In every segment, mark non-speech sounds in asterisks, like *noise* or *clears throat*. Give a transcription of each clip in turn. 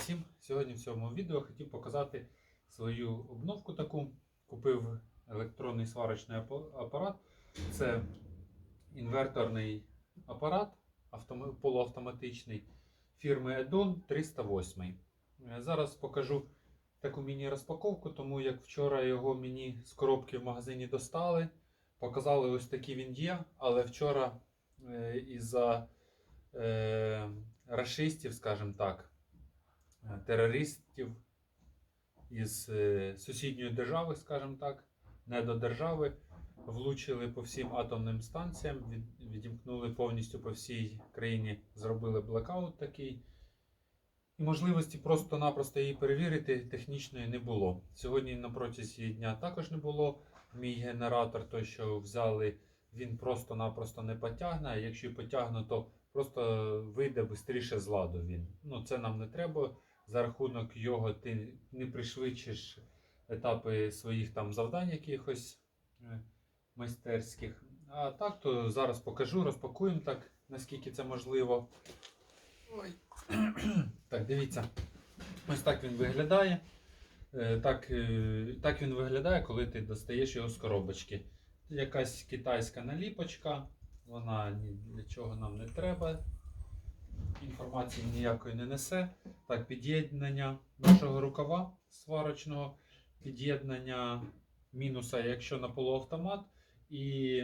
Всім! Сьогодні в цьому відео хотів показати свою обновку таку. Купив електронний сварочний апарат. Це інверторний апарат автома- полуавтоматичний фірми Edon 308. Е, Зараз покажу таку міні-розпаковку, тому як вчора його мені з коробки в магазині достали. Показали ось такий він є, але вчора е, із-за е, расистів, скажімо так, терористів із е, сусідньої держави, скажімо так, не до держави, влучили по всім атомним станціям, відімкнули повністю по всій країні, зробили блекаут такий. І можливості просто-напросто її перевірити технічної не було. Сьогодні на протязі дня також не було. Мій генератор, той, що взяли, він просто-напросто не потягне. А якщо потягне, то просто вийде швидше з ладу він. Ну, це нам не треба. За рахунок його ти не пришвидшиш етапи своїх там завдань якихось е, майстерських. А так, то зараз покажу, розпакуємо так, наскільки це можливо. Ой. *clears throat* Так, дивіться. Ось так він виглядає. Е, Так, е, так він виглядає, коли ти достаєш його з коробочки. Якась китайська наліпочка, вона ні для чого нам не треба. Інформації ніякої не несе. Так, під'єднання нашого рукава сварочного, під'єднання мінуса, якщо на полуавтомат, і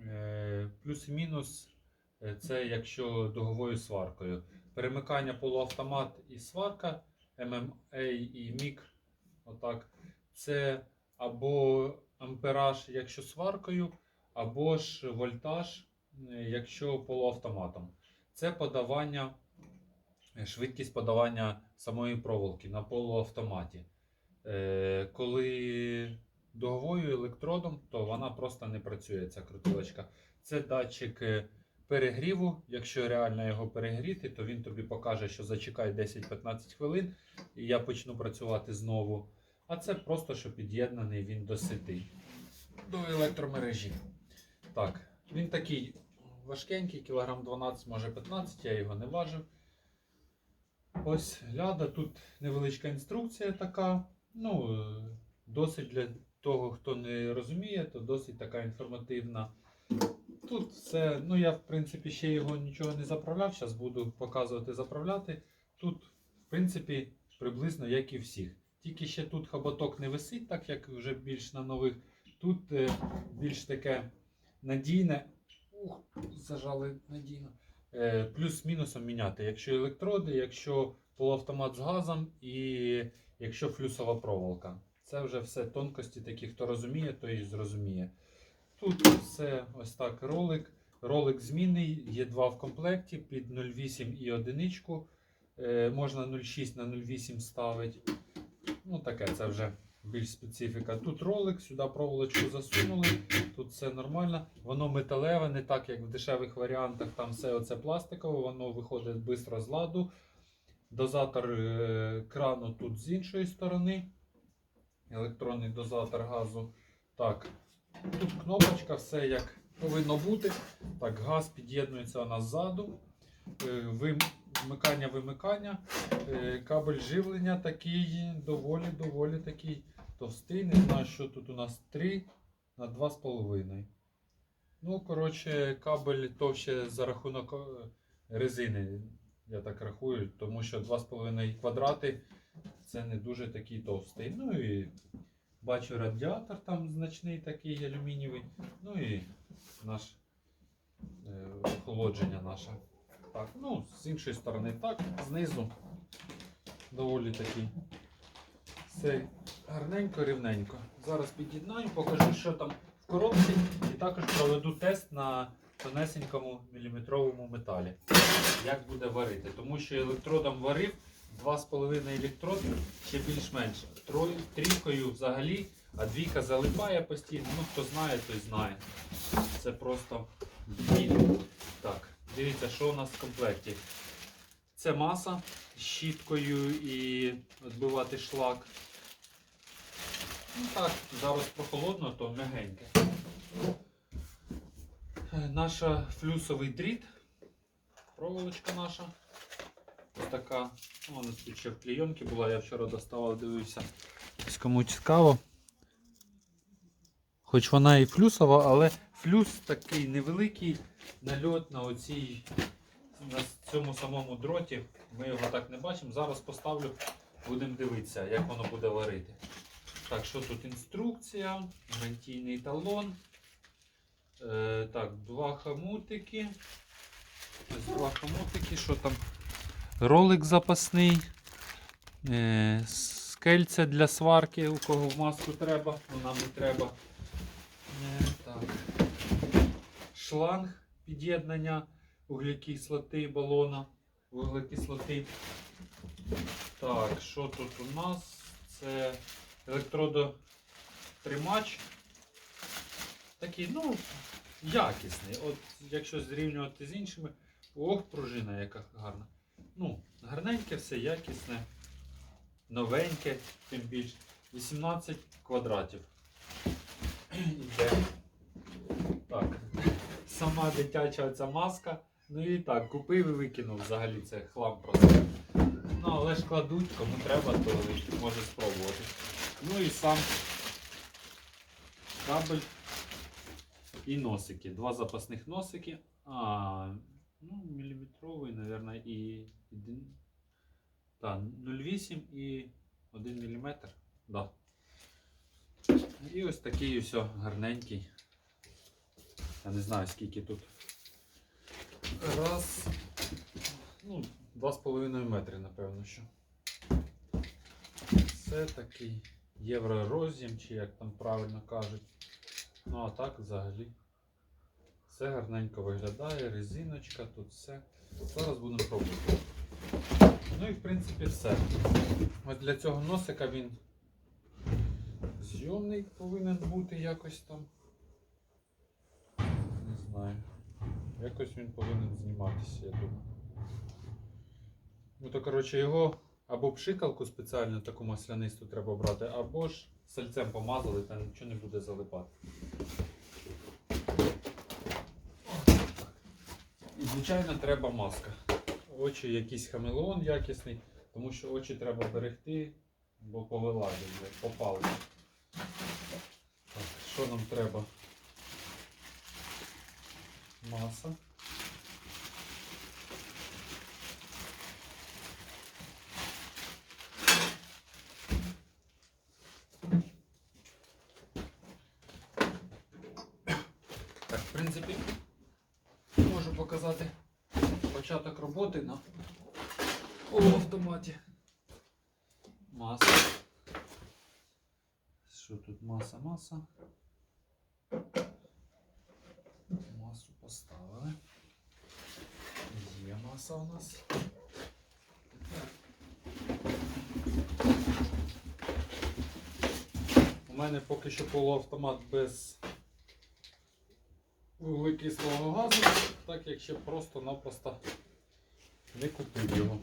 е, плюс і мінус е, це якщо дуговою сваркою. Перемикання полуавтомат і сварка, MMA і MIG, отак, це або ампераж, якщо сваркою, або ж вольтаж, е, якщо полуавтоматом. Це подавання, е, швидкість подавання самої проволоки на полуавтоматі. Е, Коли дуговою електродом, то вона просто не працює, ця крутилочка. Це датчик е, перегріву. Якщо реально його перегріти, то він тобі покаже, що зачекай 10-15 хвилин, і я почну працювати знову. А це просто що під'єднаний він до сети, до електромережі. Так, він такий важкенький, кілограм 12, може 15, я його не важив. Ось ляда, тут невеличка інструкція така. Ну, досить для того, хто не розуміє, то досить така інформативна. Тут все, ну я в принципі ще його нічого не заправляв, зараз буду показувати заправляти. Тут, в принципі, приблизно як і всіх. Тільки ще тут хоботок не висить, так як вже більш на нових. Тут е, більш таке надійне. Зажали надійно. Е, плюс-мінусом міняти. Якщо електроди, якщо полуавтомат з газом і якщо флюсова проволока. Це вже все тонкості такі, хто розуміє, той зрозуміє. Тут все ось так ролик. Ролик змінний, є два в комплекті під 0,8 і одиничку. Е, можна 0,6 на 0,8 ставити. Ну таке, це вже більш специфіка. Тут ролик, сюди проволочку засунули, тут все нормально. Воно металеве, не так як в дешевих варіантах, там все оце пластикове, воно виходить швидко з ладу. Дозатор е, крану тут з іншої сторони. Електронний дозатор газу. Так, тут кнопочка, все як повинно бути. Так, газ під'єднується у нас ззаду. Е, вим- Вмикання, вимикання. Е, Кабель живлення такий доволі доволі такий товстий. Не знаю, що тут у нас 3 на 2,5. Ну, коротше, кабель товще за рахунок е, резини, я так рахую, тому що 2,5 квадрати це не дуже такий товстий. Ну і бачу радіатор там значний такий алюмінієвий. Ну і наш е, охолодження наше. Так, ну, з іншої сторони так, знизу доволі такий. Все гарненько, рівненько. Зараз під'єднаю, покажу, що там в коробці, і також проведу тест на тонесенькому міліметровому металі. Як буде варити. Тому що електродом варив 2,5 електрод ще більш-менш. Трійкою взагалі, а двійка залипає постійно. Ну, хто знає, той знає. Це просто біль. Так, дивіться, що у нас в комплекті. Це маса з щіткою і відбивати шлак. Ну так, зараз прохолодно, то м'ягеньке. Е, Наша флюсовий дріт, проволочка наша. Ось така. Ну, Вона тут ще в клейонці була, я вчора доставав, дивився. Ось кому цікаво. Хоч вона і флюсова, але флюс такий невеликий нальот на оцій на цьому самому дроті. Ми його так не бачимо. Зараз поставлю, будемо дивитися, як воно буде варити. Так, що тут інструкція, гарантійний талон. Е, так, два хамутики. Ось два хамутики, що там? Ролик запасний. Е, скельця для сварки, у кого в маску треба, ну не треба. Е, так. Шланг під'єднання вуглекислоти балона. Вуглекислоти. Так, що тут у нас? Це електродотримач. Такий, ну, якісний. От якщо зрівнювати з іншими, ох, пружина яка гарна. Ну, гарненьке, все якісне, новеньке, тим більше. 18 квадратів. Іде. Так. Сама дитяча ця маска. Ну і так, купив і викинув взагалі це хлам просто. Ну, але ж кладуть, кому треба, то може спробувати. Ну і сам кабель і носики. Два запасних носики. А, ну, міліметровий, мабуть, і один. Так, 0,8 і 1 мм. Да. І ось такий ось гарненький. Я не знаю скільки тут. Раз. Ну, 2,5 метри, напевно, що. Це такий євророзім, чи як там правильно кажуть. Ну а так взагалі. Все гарненько виглядає, резиночка, тут все. Зараз будемо пробувати. Ну і в принципі все. Ось для цього носика він зйомний повинен бути якось там. Не знаю. Якось він повинен зніматися, я думаю. Ну то коротше його або пшикалку спеціально таку маслянисту треба брати, або ж сальцем помазали, та нічого не буде залипати. І звичайно треба маска. Очі якийсь хамелеон якісний, тому що очі треба берегти, бо повилазять, попали. Так, що нам треба? Маса. Так, в принципі, можу показати початок роботи на автоматі. Маса. Що тут маса, маса? Масу поставили. Є маса у нас. У мене поки що полуавтомат без вуглекислого газу, так як ще просто-напросто не купив.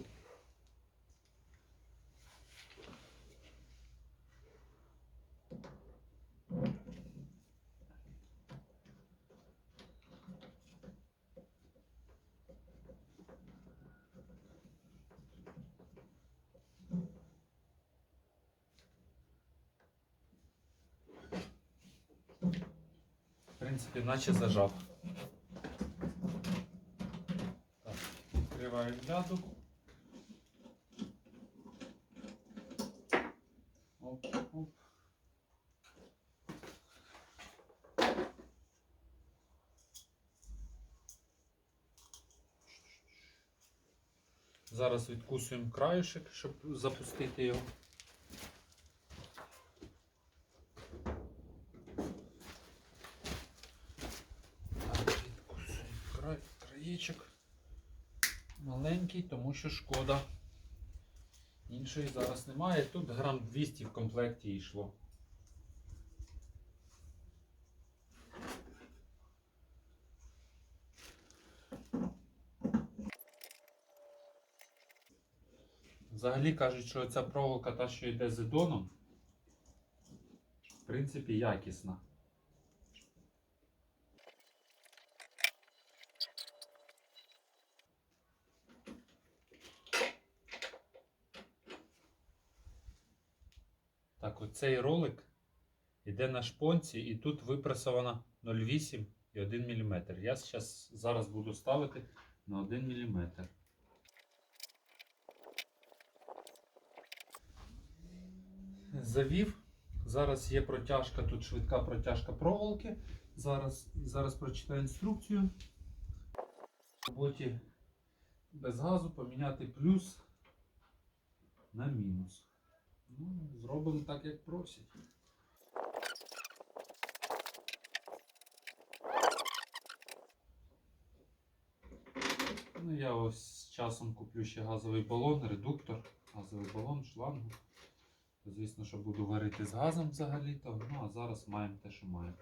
В принципі, наче зажав. Відкриваю дату. Оп. Зараз відкусуємо краюшек, щоб запустити його. Так, відкусуємо край, краєчок. Маленький, тому що шкода. Іншої зараз немає. Тут грам 200 в комплекті йшло. Взагалі кажуть, що ця проволока, та, що йде з едоном, в принципі, якісна. Оцей ролик йде на шпонці, і тут випресовано 0,8 і 1 мм. Я щас, зараз буду ставити на 1 мм. Завів. Зараз є протяжка, тут швидка протяжка проволоки. Зараз, зараз прочитаю інструкцію. В роботі без газу поміняти плюс на мінус. Ну, зробимо так, як просять. Ну, я ось з часом куплю ще газовий балон, редуктор, газовий балон, шланг. Звісно, що буду варити з газом взагалі-то. Ну, а зараз маємо те, що маємо.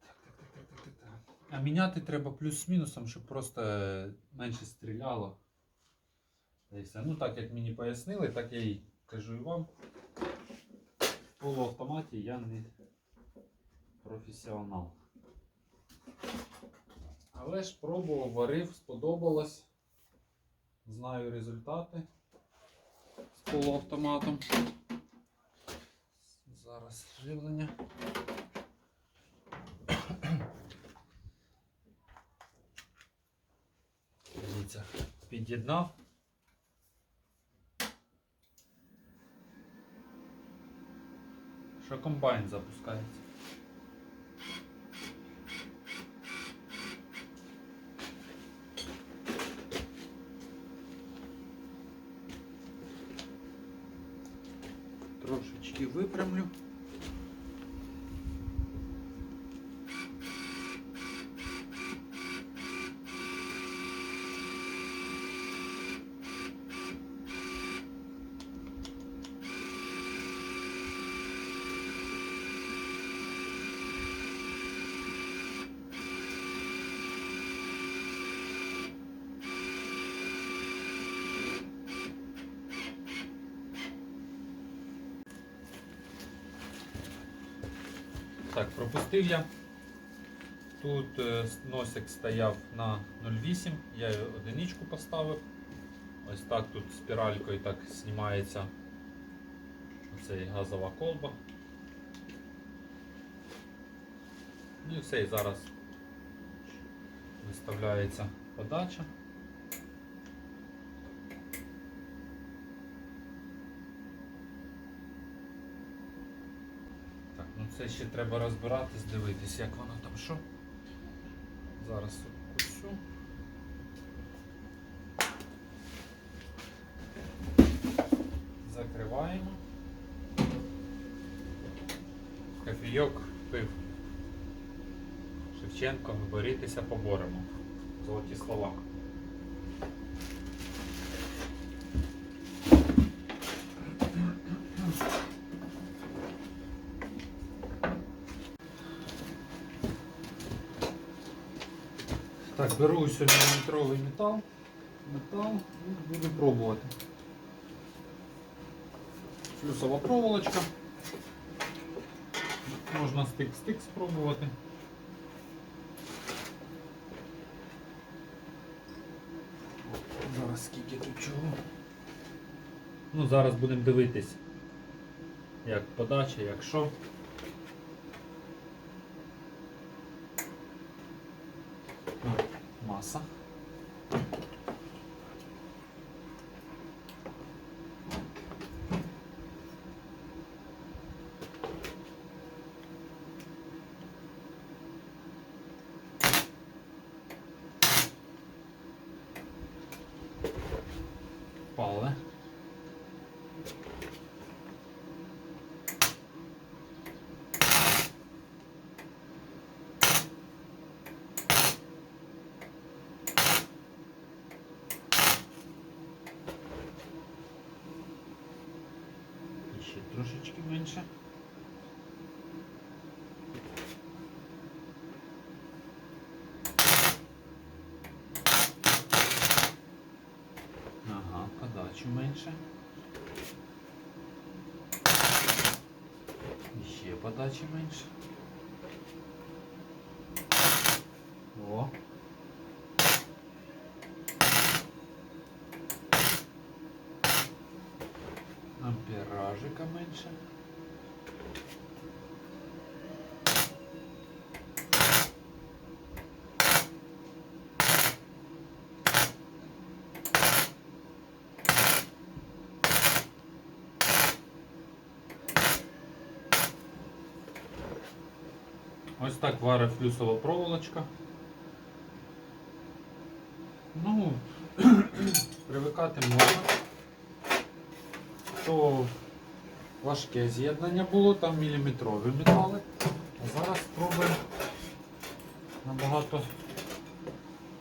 Так, так, так, так, так, так. А міняти треба плюс-мінусом, щоб просто е, менше стріляло. Й все. Ну так як мені пояснили, так я і кажу і вам. В полуавтоматі я не професіонал. Але ж пробував, варив, сподобалось. Знаю результати з полуавтоматом. Зараз живлення. Дивіться, під'єднав. Що комбайн запускається. Трошечки випрямлю. Так, пропустив я. Тут е, носик стояв на 0,8, я одиничку поставив. Ось так тут спіралькою так знімається оцей газова колба. І все, і зараз виставляється подача. Так, ну це ще треба розбиратись, дивитись, як воно там що. Зараз откусю. Закриваємо. Кофійок пив. Шевченко, ми борітеся поборемо. Золоті слова. Так, беру ось 7-метровий метал. Метал і буду пробувати. Плюсова проволочка. Можна стик-стик спробувати. Зараз скільки тут чого. Ну, зараз будемо дивитись, як подача, як що. О, Маса. Пале. Ще трошечки менше. Ага, подачу менше. Ще подачі менше. О. Амперажика. Ось так варить флюсова проволочка. Ну, *clears throat* привикати можна. То важке з'єднання було, там міліметрові метали. А зараз спробуємо набагато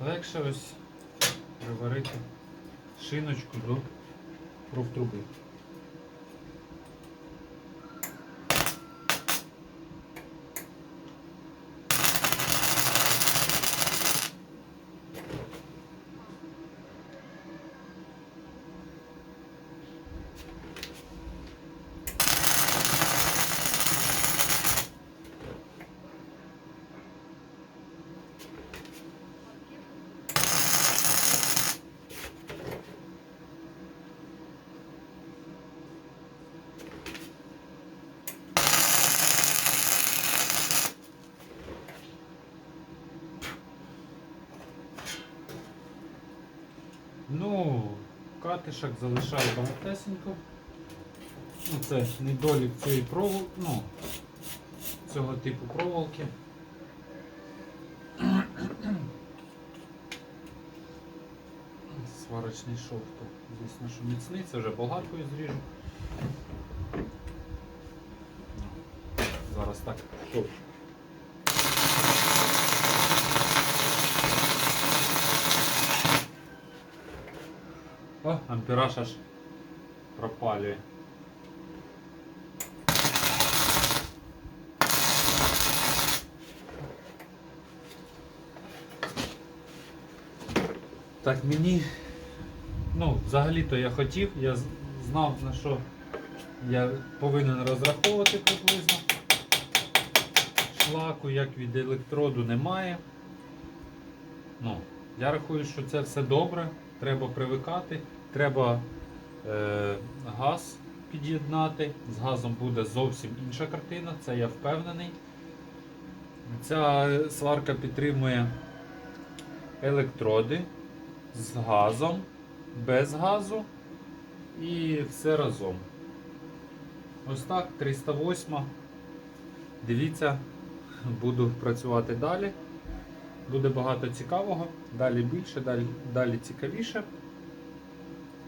легше ось приварити шиночку до профтруби. Ну, катишок залишаю багатесенько. Ну, це недолік цієї проволоки, ну, цього типу проволоки. Сварочний шов, то, звісно, що міцний, це вже болгаркою зріжу. Зараз так. О, ампераж аж пропалює. Так, мені, ну, взагалі-то я хотів, я знав на що я повинен розраховувати приблизно. Шлаку, як від електроду, немає. Ну, я рахую, що це все добре, треба привикати, треба е, газ під'єднати. З газом буде зовсім інша картина, це я впевнений. Ця сварка підтримує електроди з газом, без газу і все разом. Ось так, 308. Дивіться, буду працювати далі. Буде багато цікавого, далі більше, далі, далі цікавіше.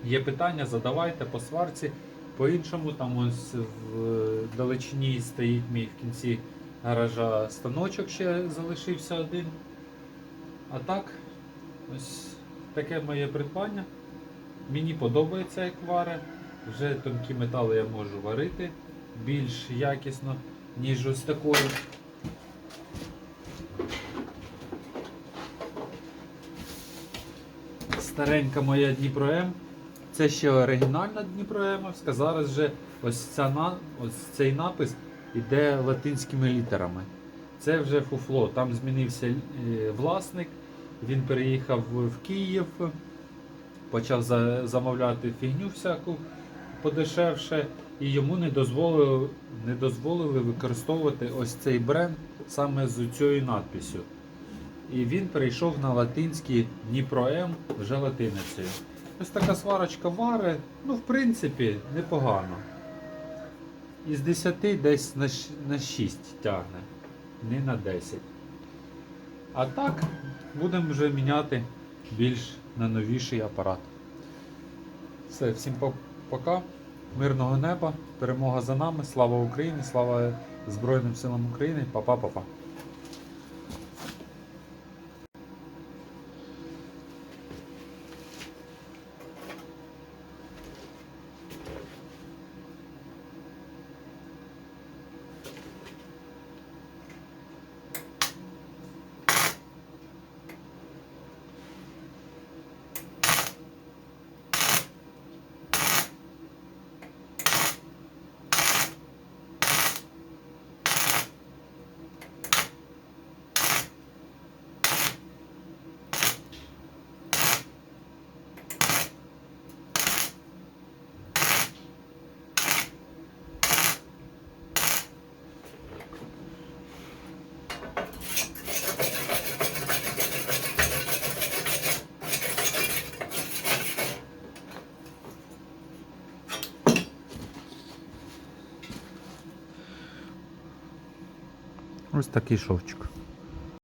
Є питання, задавайте по сварці. По-іншому, там ось в далечині стоїть мій в кінці гаража станочок ще залишився один. А так, ось таке моє придбання. Мені подобається як. Вже тонкі метали я можу варити більш якісно, ніж ось такою. Старенька моя Дніпро М. Це ще оригінальна Дніпро Емовська. Зараз же ось, ця, ось цей напис іде латинськими літерами. Це вже фуфло. Там змінився е, власник. Він переїхав в Київ, почав за- замовляти фігню всяку подешевше, і йому не дозволили, не дозволили використовувати ось цей бренд саме з цією надписю. І він перейшов на латинський Дніпро М вже латиницею. Ось така сварочка вари, ну, в принципі, непогано. Із 10 десь на, на 6 тягне, не на 10. А так, будемо вже міняти більш на новіший апарат. Все, всім пока. Мирного неба, перемога за нами, слава Україні, слава Збройним силам України, па-па-па-па. Ось такий шовчик.